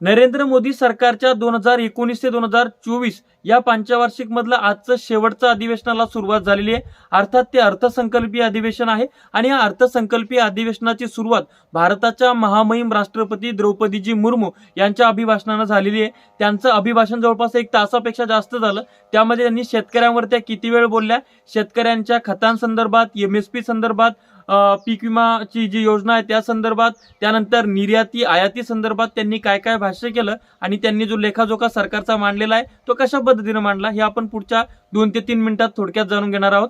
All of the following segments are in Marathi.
नरेंद्र मोदी सरकारच्या दोन हजार एकोणीस ते दोन हजार चोवीस या पंचवार्षिक मधलं आजचं शेवटचं अधिवेशनाला सुरुवात झालेली आहे. अर्थात ते अर्थसंकल्पीय अधिवेशन आहे आणि या अर्थसंकल्पीय अधिवेशनाची सुरुवात भारताच्या महामहिम राष्ट्रपती द्रौपदीजी मुर्मू यांच्या अभिभाषणानं झालेली आहे. त्यांचं अभिभाषण जवळपास एक तासापेक्षा जास्त झालं. त्यामध्ये त्यांनी शेतकऱ्यांवर त्या किती वेळ बोलल्या? शेतकऱ्यांच्या खतांसंदर्भात एम एस पी संदर्भात पीक विमाची जी योजना आहे त्या संदर्भात त्यानंतर निर्याती आयाती संदर्भात त्यांनी काय काय भाष्य केलं आणि त्यांनी जो लेखाजोखा सरकारचा मांडलेला आहे तो कशा पद्धतीने मांडला हे आपण पुढच्या दोन ते तीन मिनिटात थोडक्यात जाणून घेणार आहोत.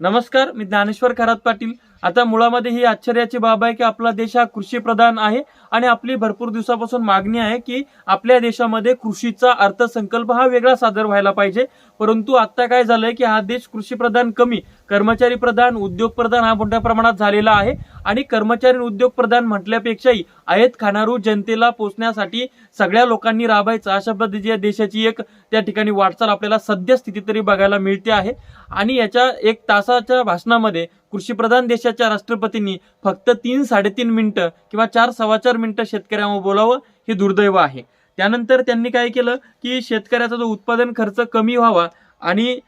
नमस्कार मी ज्ञानेश्वर खरात पाटील. आता मुळामध्ये ही आश्चर्याची बाब आहे की आपला देश हा कृषी प्रधान आहे आणि आपली भरपूर दिवसापासून मागणी आहे की आपल्या देशामध्ये कृषीचा अर्थसंकल्प हा वेगळा सादर व्हायला पाहिजे. परंतु आता काय झालंय की हा देश कृषी प्रधान कमी कर्मचारी प्रधान उद्योग प्रधान हा मोठ्या प्रमाणात झालेला आहे आणि कर्मचारी उद्योग प्रधान म्हटल्यापेक्षाही आयत खाणारू जनतेला पोचण्यासाठी सगळ्या लोकांनी राबायचं. अशा पद्धतीची या देशाची एक त्या ठिकाणी वाटचाल आपल्याला सद्यस्थिती तरी बघायला मिळते आहे. आणि याच्या एक तासाच्या भाषणामध्ये कृषीप्रधान देशाच्या राष्ट्रपतींनी फक्त तीन साडेतीन मिनिटं किंवा चार सव्वा चार मिनिटं शेतकऱ्यांवर बोलावं हे दुर्दैव आहे. त्यानंतर त्यांनी काय केलं की शेतकऱ्याचा जो उत्पादन खर्च कमी व्हावा आणि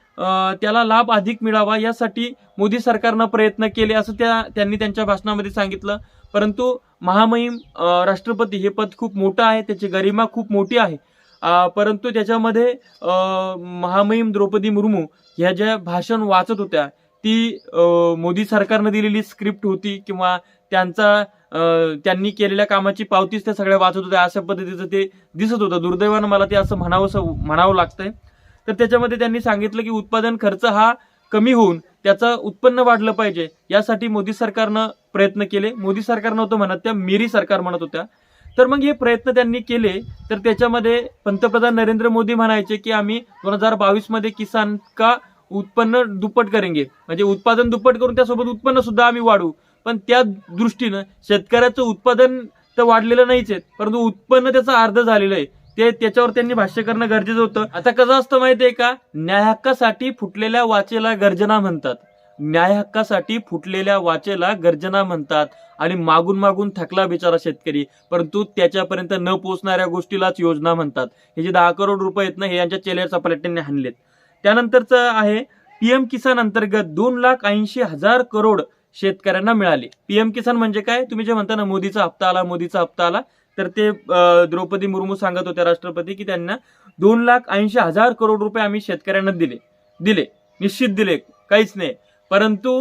त्याला लाभ अधिक मिळावा यासाठी मोदी सरकारनं प्रयत्न केले असं त्या त्यांनी त्यांच्या भाषणामध्ये सांगितलं. परंतु महामहिम राष्ट्रपती हे पद खूप मोठं आहे त्याची गरिमा खूप मोठी आहे. परंतु त्याच्यामध्ये महामहिम द्रौपदी मुर्मू ह्या ज्या भाषण वाचत होत्या ती मोदी सरकारनं दिलेली स्क्रिप्ट होती किंवा त्यांचा त्यांनी केलेल्या कामाची पावतीच त्या सगळ्या वाचत होत्या अशा पद्धतीचं ते दिसत होतं. दुर्दैवानं मला ते असं म्हणावं म्हणावं लागतंय. तर त्याच्यामध्ये त्यांनी सांगितलं की उत्पादन खर्च हा कमी होऊन त्याचं उत्पन्न वाढलं पाहिजे. यासाठी मोदी सरकारनं प्रयत्न केले. मोदी सरकार नव्हतं म्हणत त्या मेरी सरकार म्हणत होत्या. तर मग हे प्रयत्न त्यांनी केले. तर त्याच्यामध्ये पंतप्रधान नरेंद्र मोदी म्हणायचे की आम्ही दोन हजार बावीसमध्ये किसान का उत्पन्न दुप्पट करेंगे. म्हणजे उत्पादन दुप्पट करून त्यासोबत उत्पन्न सुद्धा आम्ही वाढवू. पण त्या दृष्टीनं शेतकऱ्याचं उत्पादन तर वाढलेलं नाहीच आहे परंतु उत्पन्न त्याचं अर्ध झालेलं आहे. ते त्याच्यावर त्यांनी भाष्य करणं गरजेचं होतं. आता कसं असतं माहितीये का? न्याय हक्कासाठी फुटलेल्या वाचेला गर्जना म्हणतात. न्याय हक्कासाठी फुटलेल्या वाचेला गर्जना म्हणतात. आणि मागून मागून थकला बिचारा शेतकरी परंतु त्याच्यापर्यंत न पोहोचणाऱ्या गोष्टीलाच योजना म्हणतात. हे जे दहा करोड रुपये आहेत ना हे यांच्या चेल्या चपाट्यांनी हाणलेत. त्यानंतरचं आहे पीएम किसान अंतर्गत दोन लाख ऐंशी हजार करोड शेतकऱ्यांना मिळाले. पीएम किसान म्हणजे काय? तुम्ही जे म्हणता ना मोदीचा हप्ता आला मोदीचा हप्ता आला तर ते द्रौपदी मुर्मू सांगत होत्या राष्ट्रपती की त्यांना दोन लाख ऐंशी हजार करोड रुपये आम्ही शेतकऱ्यांना दिले. दिले. निश्चित दिले. काहीच नाही. परंतु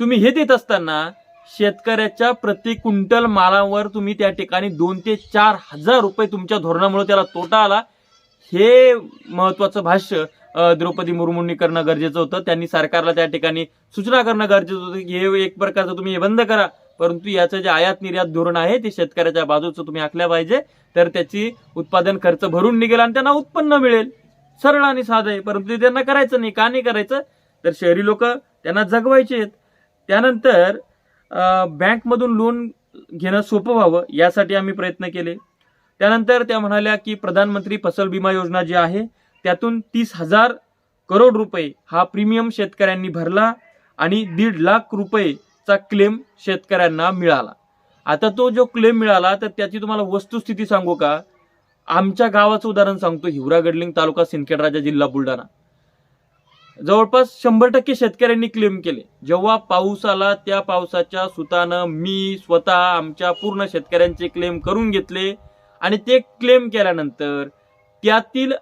तुम्ही हे देत असताना शेतकऱ्याच्या प्रति क्विंटल मालावर तुम्ही त्या ठिकाणी दोन ते चार हजार रुपये तुमच्या धोरणामुळे त्याला तोटा आला. हे महत्वाचं भाष्य. द्रौपदी मुर्मूंनी करणं गरजेचं होतं. त्यांनी सरकारला त्या ठिकाणी सूचना करणं गरजेचं होतं की हे एक प्रकारचं तुम्ही हे बंद करा. परंतु याचं जे आयात निर्यात धोरण आहे ते शेतकऱ्याच्या बाजूचं तुम्ही आखल्या पाहिजे. तर त्याची उत्पादन खर्च भरून निघेल आणि त्यांना उत्पन्न मिळेल. सरळ आणि साधं आहे. परंतु ते त्यांना करायचं नाही. का नाही करायचं? तर शहरी लोक त्यांना जगवायचे आहेत. त्यानंतर अं, बँकमधून लोन घेणं सोपं व्हावं यासाठी आम्ही प्रयत्न केले. त्यानंतर त्या म्हणाल्या की प्रधानमंत्री फसल विमा योजना जी आहे त्यातून तीस हजार करोड रुपये हा प्रीमियम शेतकऱ्यांनी भरला आणि दीड लाख रुपयेचा क्लेम शेतकऱ्यांना मिळाला. आता तो जो क्लेम मिळाला तर त्याची तुम्हाला वस्तुस्थिती सांगू का? आमच्या गावाचं उदाहरण सांगतो. हिवरा गडलिंग तालुका सिंदखेड राजा जिल्हा बुलढाणा. जवळपास शंभर टक्के शेतकऱ्यांनी क्लेम केले. जेव्हा पाऊस आला त्या पावसाच्या सुतानं मी स्वतः आमच्या पूर्ण शेतकऱ्यांचे क्लेम करून घेतले आणि ते क्लेम केल्यानंतर त्यातील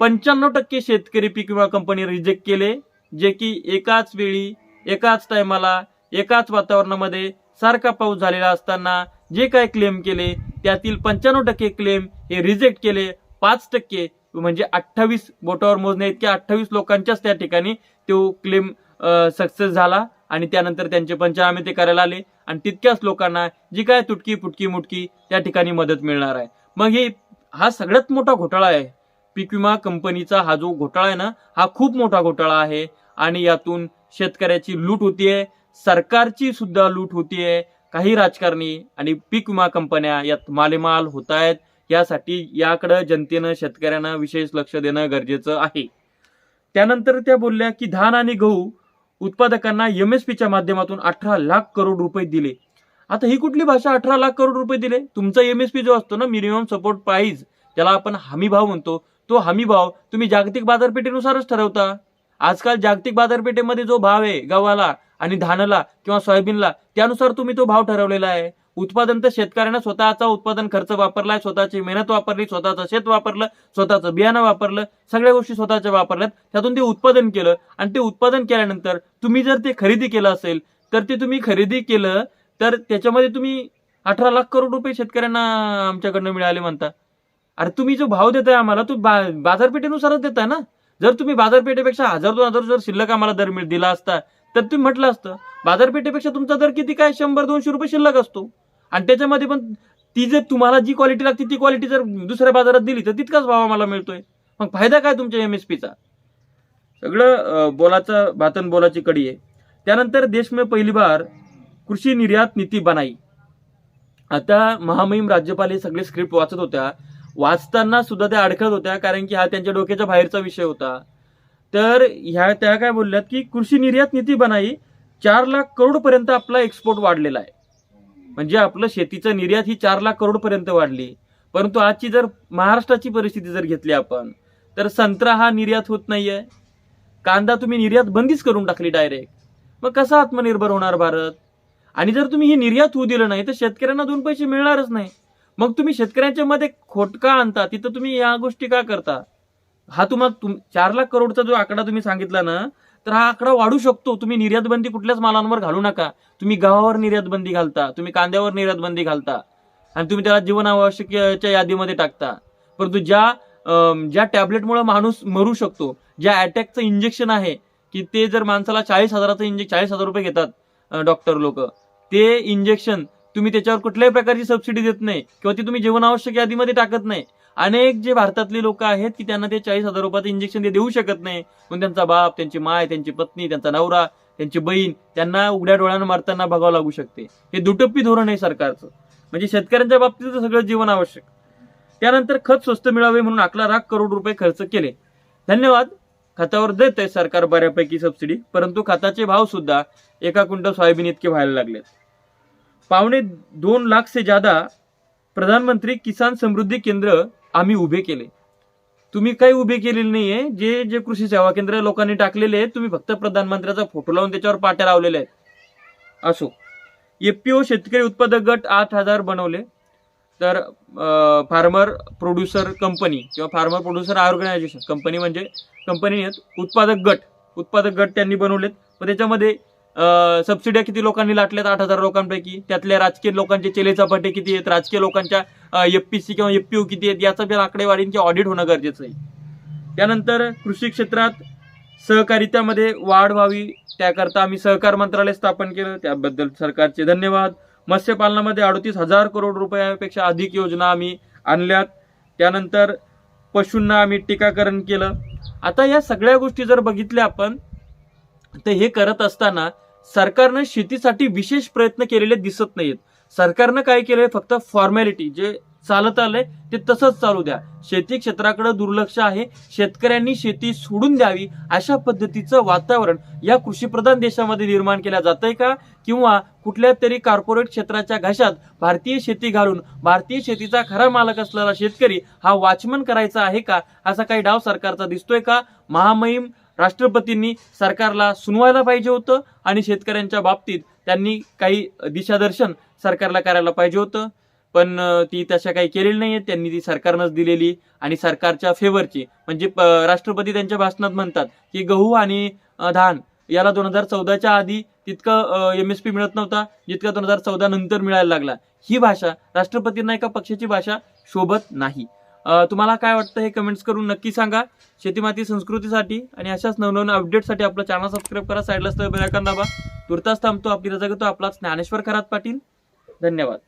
पंच्याण्णव टक्के शेतकरी पीक विमा कंपनी रिजेक्ट केले जे की एकाच वेळी एकाच टायमाला एकाच वातावरणामध्ये सारखा पाऊस झालेला असताना जे काय क्लेम केले त्यातील पंच्याण्णव टक्के क्लेम हे रिजेक्ट केले. पाच टक्के म्हणजे अठ्ठावीस बोटावर मोजणे इतक्या अठ्ठावीस लोकांच्याच त्या ठिकाणी तो क्लेम सक्सेस झाला आणि त्यानंतर त्यांचे पंचनामे ते करायला आले. आणि तितक्याच लोकांना जी काय तुटकी फुटकी मुटकी त्या ठिकाणी मदत मिळणार आहे. मग हे हा सगळ्यात मोठा घोटाळा आहे. पीक विमा कंपनीचा हा जो घोटाळा आहे ना हा खूप मोठा घोटाळा आहे. आणि यातून शेतकऱ्याची लूट होतीये सरकारची सुद्धा लूट होतीये काही राजकारणी आणि पीक विमा कंपन्या यात मालेमाल होत आहेत यासाठी याकडं जनतेनं शेतकऱ्यांना विशेष लक्ष देणं गरजेचं आहे. त्यानंतर त्या बोलल्या की धान आणि गहू उत्पादकांना एम एस पीच्या माध्यमातून अठरा लाख करोड रुपये दिले. आता ही कुठली भाषा अठरा लाख करोड रुपये दिले? तुमचा एमएसपी जो असतो ना मिनिमम सपोर्ट प्राईज त्याला आपण हमी भाव म्हणतो. तो हमी भाव तुम्ही जागतिक बाजारपेठेनुसारच ठरवता. आजकाल जागतिक बाजारपेठेमध्ये जो भाव आहे गव्हाला आणि धानाला किंवा सोयाबीनला त्यानुसार तुम्ही तो भाव ठरवलेला आहे. उत्पादन तर शेतकऱ्यांना स्वतःचा उत्पादन खर्च वापरलाय स्वतःची मेहनत वापरली स्वतःचं शेत वापरलं स्वतःचं बियाणं वापरलं सगळ्या गोष्टी स्वतःच्या वापरल्यात. त्यातून ते उत्पादन केलं आणि ते उत्पादन केल्यानंतर तुम्ही जर ते खरेदी केलं असेल तर ते तुम्ही खरेदी केलं तर त्याच्यामध्ये तुम्ही अठरा लाख करोड रुपये शेतकऱ्यांना आमच्याकडनं मिळाले म्हणता. अरे तुम्ही जो भाव देताय आम्हाला तो बा बाजारपेठेनुसारच देताय ना? जर तुम्ही बाजारपेठेपेक्षा हजार दोन हजार जर शिल्लक आम्हाला दर मिळ दिला असता तर तुम्ही म्हटलं असतं बाजारपेठेपेक्षा तुमचा दर किती काय? शंभर दोनशे रुपये शिल्लक असतो. आणि त्याच्यामध्ये पण ती जर तुम्हाला जी क्वालिटी लागते ती क्वालिटी जर दुसऱ्या बाजारात दिली तर तितकाच भाव आम्हाला मिळतोय. मग फायदा काय तुमच्या एमएसपीचा सगळं बोलाचं भातन बोलाची कडी आहे. त्यानंतर देश में पहिली बार कृषी निर्यात नीती बनाई. आता महामहिम राज्यपाल हे सगळे स्क्रिप्ट वाचत होत्या. वाचताना सुद्धा त्या अडखळत होत्या कारण की हा त्यांच्या डोक्याच्या बाहेरचा विषय होता. तर ह्या त्या काय बोलल्यात की कृषी निर्यात नीती बनाई चार लाख करोड पर्यंत आपला एक्सपोर्ट वाढलेला आहे. म्हणजे आपलं शेतीचं निर्यात ही चार लाख करोड पर्यंत वाढली. परंतु आजची जर महाराष्ट्राची परिस्थिती जर घेतली आपण तर संत्रा हा निर्यात होत नाहीये. कांदा तुम्ही निर्यात बंदीच करून टाकली डायरेक्ट मग कसा आत्मनिर्भर होणार भारत? आणि जर तुम्ही ही निर्यात होऊ दिलं नाही तर शेतकऱ्यांना दोन पैसे मिळणारच नाही. मग तुम्ही शेतकऱ्यांच्या मध्ये खोट का आणता तिथं तुम्ही या गोष्टी का करता? हा तुम्हाला तुम चार लाख करोडचा जो आकडा तुम्ही सांगितला ना तर हा आकडा वाढू शकतो. तुम्ही निर्यात बंदी कुठल्याच मालांवर घालू नका. तुम्ही गव्हावर निर्यात बंदी घालता तुम्ही कांद्यावर निर्यात बंदी घालता आणि तुम्ही त्याला जीवनावश्यकच्या यादीमध्ये टाकता. परंतु ज्या ज्या टॅबलेटमुळे माणूस मरू शकतो ज्या अटॅकचं इंजेक्शन आहे की ते जर माणसाला चाळीस हजाराचं इंजेक्शन चाळीस हजार रुपये घेतात डॉक्टर लोक ते इंजेक्शन तुम्ही त्याच्यावर कुठल्याही प्रकारची सबसिडी देत नाही किंवा ती तुम्ही जीवनावश्यक यादीमध्ये टाकत नाही. अनेक जे भारतातले लोक आहेत की त्यांना ते चाळीस हजार रुपयाचं इंजेक्शन ते देऊ शकत नाही. पण त्यांचा बाप त्यांची माय त्यांची पत्नी त्यांचा नवरा त्यांची बहीण त्यांना उघड्या डोळ्यानं मारताना बघावं लागू शकते. हे दुटप्पी धोरण आहे सरकारचं. म्हणजे शेतकऱ्यांच्या बाबतीत सगळं जीवन आवश्यक. त्यानंतर खत स्वस्त मिळावे म्हणून अकरा लाख करोड रुपये खर्च केले. धन्यवाद. खतावर देत आहे सरकार बऱ्यापैकी सबसिडी परंतु खताचे भाव सुद्धा एका क्विंटल सोयाबीन इतके व्हायला लागलेत. पावणे दोन लाख से ज्यादा प्रधानमंत्री किसान समृद्धी केंद्र आम्ही उभे केले. तुम्ही काही उभे केलेले नाहीये. जे जे कृषी सेवा केंद्र लोकांनी टाकलेले आहेत तुम्ही फक्त प्रधानमंत्र्याचा फोटो लावून त्याच्यावर पाट्या लावलेल्या आहेत. असो. एफपीओ शेतकरी उत्पादक गट आठ हजार बनवले. तर फार्मर प्रोड्युसर कंपनी किंवा फार्मर प्रोड्युसर ऑर्गनायझेशन कंपनी म्हणजे कंपनी आहेत उत्पादक गट. उत्पादक गट त्यांनी बनवलेत. पण त्याच्यामध्ये सबसिड्या किती लोकांनी लाटल्यात? आठ हजार लोकांपैकी. त्यातल्या राजकीय लोकांचे चेले चपाटे किती आहेत? राजकीय लोकांच्या एफपीसी किंवा एफपीओ किती आहेत? याचं पण आकडेवारींचे ऑडिट होणं गरजेचं आहे. त्यानंतर कृषी क्षेत्रात सहकारित्यामध्ये वाढ व्हावी. त्याकरता आम्ही सहकार मंत्रालय स्थापन केलं. त्याबद्दल सरकारचे धन्यवाद. मत्स्यपालनामध्ये अडतीस हजार करोड रुपयापेक्षा अधिक योजना आम्ही आणल्यात. त्यानंतर पशूंना आम्ही टीकाकरण केलं. आता या सगळ्या गोष्टी जर बघितल्या आपण तर हे करत असताना सरकारनं शेतीसाठी विशेष प्रयत्न केलेले दिसत नाहीत. सरकारनं काय केलंय? फक्त फॉर्मॅलिटी जे चालत आलंय ते तसंच चालू द्या. शेती क्षेत्राकडे दुर्लक्ष आहे. शेतकऱ्यांनी शेती सोडून द्यावी अशा पद्धतीचं वातावरण या कृषीप्रधान देशामध्ये निर्माण केलं जातंय का? किंवा कुठल्या तरी कॉर्पोरेट क्षेत्राच्या घशात भारतीय शेती घालून भारतीय शेतीचा खरा मालक असलेला शेतकरी हा वाचमन करायचा आहे का? असा काही डाव सरकारचा दिसतोय का? महामहिम राष्ट्रपतींनी सरकारला सुनवायला पाहिजे होतं आणि शेतकऱ्यांच्या बाबतीत त्यांनी काही दिशादर्शन सरकारला करायला पाहिजे होतं. पण ती तशा काही केलेली नाहीये त्यांनी ती सरकारनंच दिलेली आणि सरकारच्या फेवरची म्हणजे राष्ट्रपती त्यांच्या भाषणात म्हणतात की गहू आणि धान याला दोन हजार चौदाच्या आधी तितकं एम एस पी मिळत नव्हता जितका दोन हजार चौदा नंतर मिळायला लागला. ही भाषा राष्ट्रपतींना एका पक्षाची भाषा शोभत नाही. तुम्हाला काय वाटतं हे कमेंट्स करून नक्की सांगा. शेतीमाती संस्कृतीसाठी आणि अशाच नवनवीन अपडेटसाठी आपलं चॅनल सबस्क्राईब करा. साईडला बेल बेलायकन दाबा. तुर्तास थांबतो. आपली रजा घेतो आपला ज्ञानेश्वर खरात पाटील. धन्यवाद.